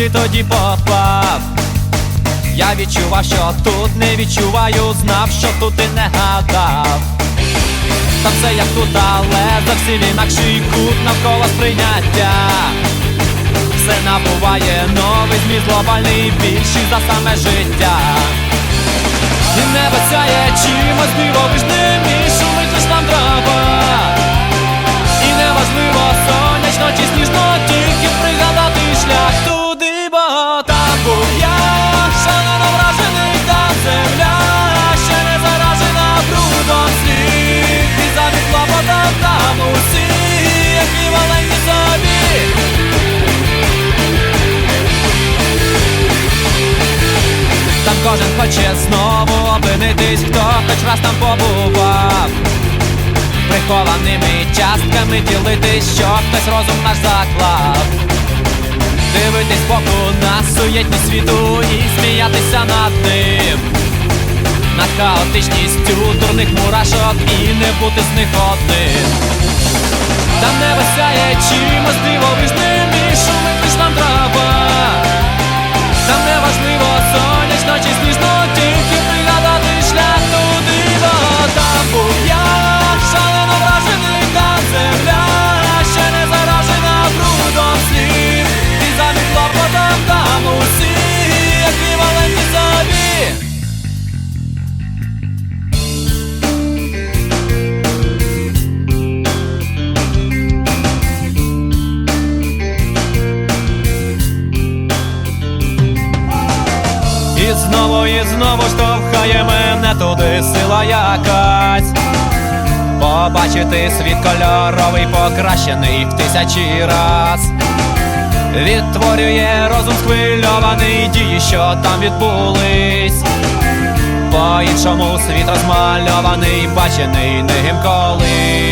сюди тоді попав. Я відчував, що тут не відчуваю, знав, що тут і не гадав. Там все як тут, але зовсім інакший кут навколо сприйняття. Все набуває новий зміст глобальний більший за саме життя. І небо сяє чимось дивовижним кожен хоче знову опинитись, хто хоч раз там побував. Прихованими частками ділитись, що хтось розум наш заклав. Дивитись боку на суєтність світу і сміятися над ним. Над хаотичністю дурних мурашок і не бути з них одним. Там небо сяє чимось дивовижним і шумить лиш нам трава знову, і знову штовхає мене туди сила якась. Побачити світ кольоровий, покращений в тисячі раз. Відтворює розум схвильований дії, що там відбулись. По-іншому світ розмальований, бачений ним колись.